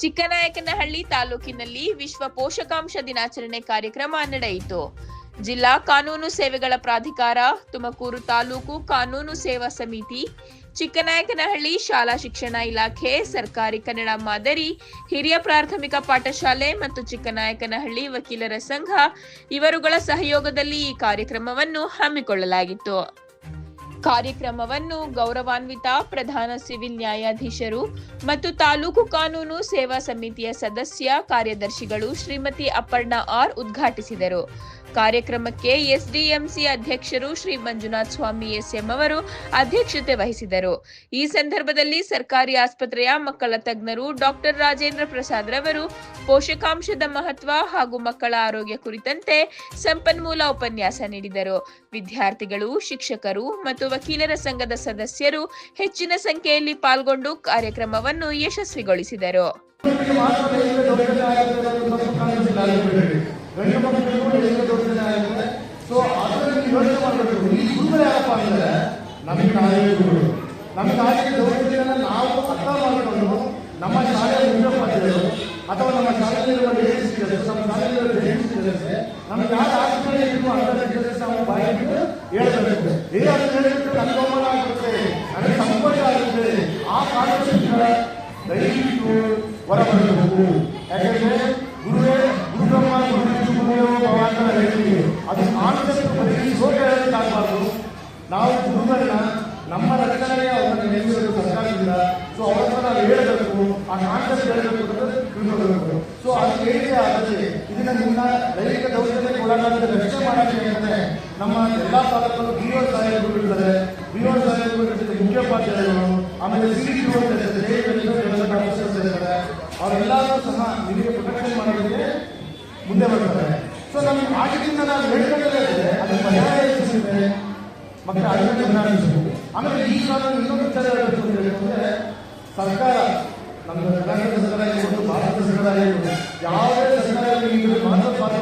ಚಿಕ್ಕನಾಯಕನಹಳ್ಳಿ ತಾಲೂಕಿನಲ್ಲಿ ವಿಶ್ವ ಪೋಷಕಾಂಶ ದಿನಾಚರಣೆ ಕಾರ್ಯಕ್ರಮ ನಡೆಯಿತು. ಜಿಲ್ಲಾ ಕಾನೂನು ಸೇವೆಗಳ ಪ್ರಾಧಿಕಾರ, ತುಮಕೂರು ತಾಲೂಕು ಕಾನೂನು ಸೇವಾ ಸಮಿತಿ, ಚಿಕ್ಕನಾಯಕನಹಳ್ಳಿ ಶಾಲಾ ಶಿಕ್ಷಣ ಇಲಾಖೆ, ಸರ್ಕಾರಿ ಕನ್ನಡ ಮಾದರಿ, ಹಿರಿಯ ಪ್ರಾಥಮಿಕ ಪಾಠಶಾಲೆ ಮತ್ತು ಚಿಕ್ಕನಾಯಕನಹಳ್ಳಿ ವಕೀಲರ ಸಂಘ, ಇವರುಗಳ ಸಹಯೋಗದಲ್ಲಿ ಈ ಕಾರ್ಯಕ್ರಮವನ್ನು ಹಮ್ಮಿಕೊಳ್ಳಲಾಗಿತ್ತು. ಕಾರ್ಯಕ್ರಮವನ್ನು ಗೌರವಾನ್ವಿತ ಪ್ರಧಾನ ಸಿವಿಲ್ ನ್ಯಾಯಾಧೀಶರು ಮತ್ತು ತಾಲೂಕು ಕಾನೂನು ಸೇವಾ ಸಮಿತಿಯ ಸದಸ್ಯ ಕಾರ್ಯದರ್ಶಿಗಳು ಶ್ರೀಮತಿ ಅಪರ್ಣಾ ಆರ್ ಉದ್ಘಾಟಿಸಿದರು. ಕಾರ್ಯಕ್ರಮಕ್ಕೆ ಎಸ್ಡಿಎಂಸಿ ಅಧ್ಯಕ್ಷರು ಶ್ರೀ ಮಂಜುನಾಥ್ ಸ್ವಾಮಿ ಎಸ್ಎಂ ಅವರು ಅಧ್ಯಕ್ಷತೆ ವಹಿಸಿದರು. ಈ ಸಂದರ್ಭದಲ್ಲಿ ಸರ್ಕಾರಿ ಆಸ್ಪತ್ರೆಯ ಮಕ್ಕಳ ತಜ್ಞರು ಡಾಕ್ಟರ್ ರಾಜೇಂದ್ರ ಪ್ರಸಾದ್ ರವರು, ಪೋಷಕಾಂಶದ ಮಹತ್ವ ಹಾಗೂ ಮಕ್ಕಳ ಆರೋಗ್ಯ ಕುರಿತಂತೆ ಸಂಪನ್ಮೂಲ ಉಪನ್ಯಾಸ ನೀಡಿದರು. ವಿದ್ಯಾರ್ಥಿಗಳು, ಶಿಕ್ಷಕರು ಮತ್ತು ವಕೀಲರ ಸಂಘದ ಸದಸ್ಯರು ಹೆಚ್ಚಿನ ಸಂಖ್ಯೆಯಲ್ಲಿ ಪಾಲ್ಗೊಂಡು ಕಾರ್ಯಕ್ರಮವನ್ನು ಯಶಸ್ವಿಗೊಳಿಸಿದರು. ನಮ್ಮ ಶಾಲೆಯ ಅಥವಾ ನಮ್ಮ ನಮ್ಮ ನಮ್ಗೆ ಯಾವ ಅಂತ ಕೆಲಸ ನಾವು ಬಾಯಿಟ್ಟು ಹೇಳಬೇಕು. ಏ ಅಂತ ಅವಮಾನ ಆಗುತ್ತೆ. ಆ ಕಾರಣದಿಂದ ದಯವಿಟ್ಟು ಹೊರಬರಬೇಕು. ಯಾಕಂದ್ರೆ ಗುರುವೇ ಗುರುಬ್ರಹ್ಮ ಗುರುವಿಷ್ಣುದೇವೋ ಭವ ಅಂತ ನಾವು ಹೇಳ್ತೀವಿ ಅದು ಕಾನ್ಸೆಪ್ಟ್ ನಾವು ಗುರುಗಳನ್ನ ನಮ್ಮ ರಕ್ಷಣೆಗೆ ಅವರನ್ನು ನೇಮಿಸಬೇಕು ಸರ್ಕಾರದಿಂದ ಸೊ ಅವರನ್ನ ನಾವು ಹೇಳಬೇಕು, ಆ ಕಾನ್ಸೆಪ್ಟ್ ಹೇಳಬೇಕು ಅಂತ ಸೊ ಅದು ಹೇಗೆ ಆಗುತ್ತೆ ಇದನ್ನ ನಿಮ್ಮ ದೈಹಿಕ ದೌರ್ಜನ್ಯಕ್ಕೆ ಒಳಗಾಗದೆ ರಕ್ಷಣೆ ಮಾಡೋಕ್ಕೆ ಅಂತಂದ್ರೆ ನಮ್ಮ ಎಲ್ಲಾ ತಾಲೂಕಲ್ಲೂ ಬಿ ಓ ಸಾಹೇಬರು ಇರ್ತಾರೆ. ಬಿ ಓ ಸಾಹೇಬರು ಜೊತೆ ಮುಖ್ಯೋಪಾಧ್ಯಾಯರು ಆಮೇಲೆ ಸಿ ಡಿ ಇರ್ತಾರೆ. ಅವರೆಲ್ಲರೂ ಸಹ ನಿಮಗೆ ಪ್ರೊಟೆಕ್ಷನ್ ಮಾಡೋದಕ್ಕೆ ಮುಂದೆ ಬರ್ತಾರೆ. ಸೊ ನಮ್ಗೆ ಆಗಿದ್ದರಿಂದ ನಾವು ಹೇಳ್ಕೊಂಡೇ ಇದ್ರೆ ಅದು ಪರ್ಯಾಯ ಸಿಗುತ್ತೆ ಮಕ್ಕಳ ಗಮನಿಸಬೇಕು ಆಮೇಲೆ ಈ ಸಾಲ ಇನ್ನೊಂದು ಸರ್ಕಾರ ನಮ್ಮ ಸರ್ಕಾರ ಭಾರತ ಸರ್ಕಾರ ಆಗಿರ್ಬೋದು ಯಾವುದೇ ಸರ್ಕಾರ ಪಾತ್ರ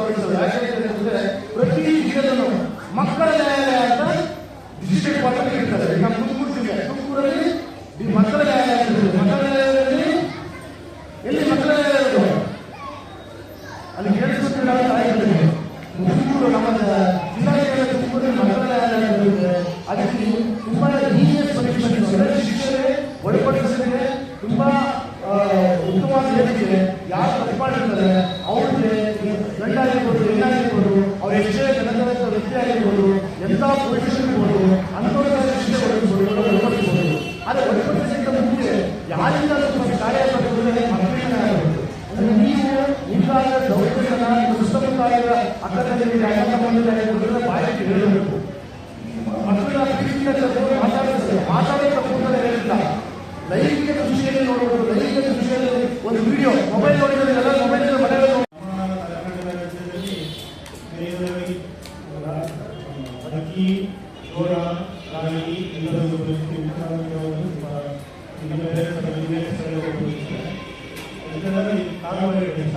ಪ್ರತಿ ಜಿಲ್ಲೆಯಲ್ಲೂ ಮಕ್ಕಳ ನ್ಯಾಯಾಲಯ ಅಂತ ಡಿಸ್ಟ್ರಿಕ್ಟ್ ಕ್ವಾರ್ಟರ್ ಇರ್ತಾರೆ ಈಗ ತುಮಕೂರು ಜಿಲ್ಲೆ, ತುಮಕೂರಲ್ಲಿ ಮಕ್ಕಳ ನ್ಯಾಯಾಲಯ ಇರ್ತದೆ. ಆಗಿರ್ಬೋದು ಎಂಥ ಪೊಸಿಷನ್ ಇರ್ಬೋದು ಅಂಥವ್ರ ಶಿಕ್ಷೆ ಒಳಪಡಿಸ್ಬೋದು ಒಳಪಡಿಸ್ಬೋದು ಆದರೆ ಒಳಪಡಿಸೋದಕ್ಕಿಂತ ಮುಂಚೆ ಯಾರಿಂದ ನಮಗೆ ಕಾರ್ಯ ಮಕ್ಕಳಿಂದ ಆಗಬೇಕು ಅಂದ್ರೆ ನೀವು ನಿಮ್ಗಾಗ ದೌರ್ಜನ್ಯನ ಸುತ್ತಮುತ್ತ ಅಕ್ಕದಲ್ಲಿ ಅಣ್ಣ ತಮ್ಮಂದಿರ ಬಾಯಿಗೆ ಹೇಳಬೇಕು ಮಕ್ಕಳ ಪ್ರೀತಿಯಿಂದ ಕರೆದು ಮಾತಾಡಿಸ್ತಾರೆ ಮಾತಾಡೋಕೆ ಕೂಡಲೇ ಹೇಳಿಲ್ಲ ಲೈಂಗಿಕ ದೃಷ್ಟಿಯಲ್ಲಿ ನೋಡಬಹುದು ಲೈಂಗಿಕ ದೃಷ್ಟಿಯಲ್ಲಿ ಒಂದು ವಿಡಿಯೋ ಮೊಬೈಲ್ ನೋಡಿದ್ರೆ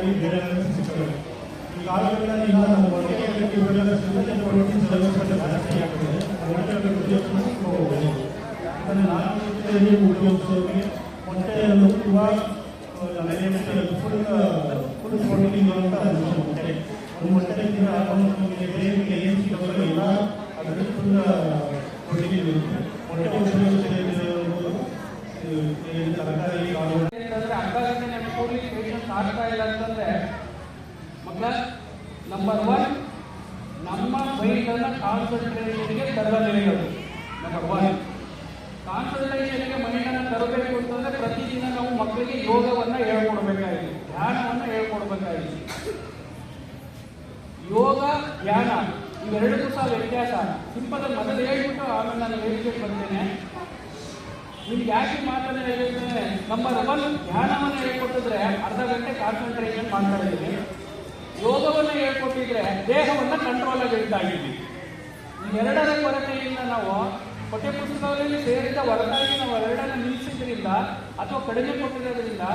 ಎಲ್ಲ ತರಕಾರಿ ಬೇಳೆಗಳನ್ನು ಸಿಗ್ತವೆ ಈ ಕಾಳುಗಳನ್ನ ಈಗ ನಮ್ಮ ಹೊಟ್ಟೆಗೆ ಹಾಕಿ ಇವೆಲ್ಲ ಸಿಗುತ್ತೆ ಪ್ರೋಟೀನ್ ಸ್ವಲ್ಪ ಜಾಸ್ತಿ ಆಗ್ತದೆ ಮೊಟ್ಟೆ ಉಪಯೋಗಿಸ್ಕೊಂಡು ಅದನ್ನು ನಾನು ಜೊತೆಯಲ್ಲಿ ಉಪಯೋಗಿಸೋಕೆ ಮೊಟ್ಟೆಯನ್ನು ತುಂಬ ಫುಲ್ ಫುಲ್ ಪ್ರೋಟೀನ್ ಇರುವಂಥ ಒಂದು ಮೊಟ್ಟೆ ಒಂದು ಮೊಟ್ಟೆ ತಿಂದ ನಮಗೆ ದೇಹಕ್ಕೆ ಏನು ಸಿಗೋದು ಎಲ್ಲ ಅದರಲ್ಲಿ ಫುಲ್ ಪ್ರೋಟೀನ್ ಇರುತ್ತೆ ಮೊಟ್ಟೆ ಉಪಯೋಗಿಸೋದು ತರಕಾರಿ ಕಾಳು ಇಲ್ಲ ಅಂತಂದ್ರೆ, ಮಕ್ಕಳ ನಂಬರ್ ಒನ್ ನಮ್ಮ ಮೈಂಡನ್ನು ಕಾನ್ಸಂಟ್ರೇಷನ್ಗೆ ತರಲೇಬೇಕು ನಂಬರ್ ಒನ್ ಕಾನ್ಸಂಟ್ರೇಷನ್ಗೆ ಮೈಂಡನ್ನು ತರಬೇಕು ಅಂತಂದ್ರೆ ಪ್ರತಿದಿನ ನಾವು ಮಕ್ಕಳಿಗೆ ಯೋಗವನ್ನ ಹೇಳ್ಕೊಡ್ಬೇಕಾಗಿದೆ. ಧ್ಯಾನವನ್ನ ಹೇಳ್ಕೊಡ್ಬೇಕಾಗಿದೆ. ಯೋಗ, ಧ್ಯಾನ, ಇವೆರಡಕ್ಕೂ ಸಹ ವ್ಯತ್ಯಾಸ. ಸಿಂಪಲ್ ಮೊದಲು ಹೇಳ್ಬಿಟ್ಟು ಆಮೇಲೆ ನಾನು ಹೇಳಿಕೆ ಬರ್ತೇನೆ ನಿಮ್ಗೆ ಯಾಕೆ ಮಾತನ್ನ ಹೇಳಿದ್ರೆ, ನಮ್ಮ ರಮನ್ ಧ್ಯಾನವನ್ನು ಹೇಳ್ಕೊಟ್ಟಿದ್ರೆ ಅರ್ಧ ಗಂಟೆ ಕಾನ್ಸಂಟ್ರೇಷನ್ ಮಾಡ್ತಾ ಇದ್ದೀವಿ ಯೋಗವನ್ನು ಹೇಳ್ಕೊಟ್ಟಿದ್ರೆ ದೇಹವನ್ನು ಕಂಟ್ರೋಲ್ ಆಗಿ ಇಡ್ತಾ ಎರಡರ ಕೊರತೆಯಿಂದ ನಾವು ಪಠ್ಯ ಪುಸ್ತಕಗಳಲ್ಲಿ ಸೇರಿದ ಹೊರತಾಗಿ ನಾವು ಎರಡನ್ನು ನಿಲ್ಲಿಸಿದ್ರಿಂದ ಅಥವಾ ಕಡಿಮೆ ಕೊಟ್ಟಿರೋದ್ರಿಂದ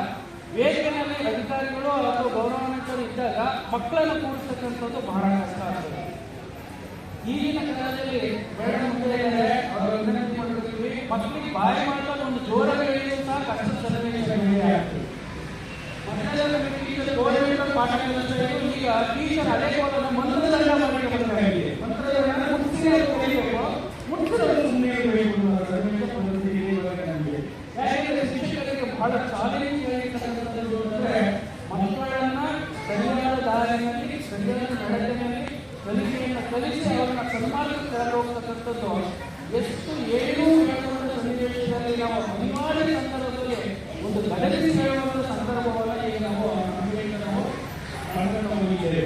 ವೇದಿಕೆಯಲ್ಲಿ ಅಧಿಕಾರಿಗಳು ಅಥವಾ ಗೌರವಾನ್ವಿತರು ಇದ್ದಾಗ ಮಕ್ಕಳನ್ನು ಕೂರಿಸ್ತಕ್ಕಂಥದ್ದು ಬಹಳ ಕಷ್ಟ ಆಗ್ತದೆ. ಈಗಿನ ಕಾಲದಲ್ಲಿ ಬೇಡ ವಿನಂತಿ ಮಾಡಿದ್ದೀವಿ ಮಕ್ಕಳಿಗೆ ಬಾಯಿ ಮಾತಾಡಿ ಒಂದು ಜೋರಾಗಿ ಹೇಳಿದ್ರು ಸಹ ಕಷ್ಟ ಇದ್ರು. ಈಗ ಟೀಚರ್ ಅದೇ ಕೋಲನ್ನು ಮಂತ್ರದಂಡ ಮಾಡಿ ಬಂದಾಗಿದೆ ಮಂತ್ರದಂಡ ಮುಟ್ಟಿಸಿ ಕಲಿಬೇಕು ಮುಟ್ಟಿಸೋದು ಸುಮ್ಮನೆ. ಯಾಕಂದ್ರೆ ಶಿಕ್ಷಕರಿಗೆ ಬಹಳ ಚಾಲೆಂಜ್ ಆಗಿರ್ತಕ್ಕಂಥದ್ದು ಅಂದ್ರೆ ಮಕ್ಕಳನ್ನ ಸರಿಯಾದ ದಾರಿಯಲ್ಲಿ, ಸರಿಯಾದ ನಡತೆಯಲ್ಲಿ ಕಲಿಕೆಯನ್ನು ಕಲಿಸಿ ಅವರನ್ನ ತರಲು ನಾವು ಅನಿವಾರ್ಯ ಸಂದರ್ಭದಲ್ಲಿ ಒಂದು ಗಡಲಿಸಿ ಸಂದರ್ಭವಾಗಿ ನಾವು ನಾವು ಹೋಗಿದ್ದೇವೆ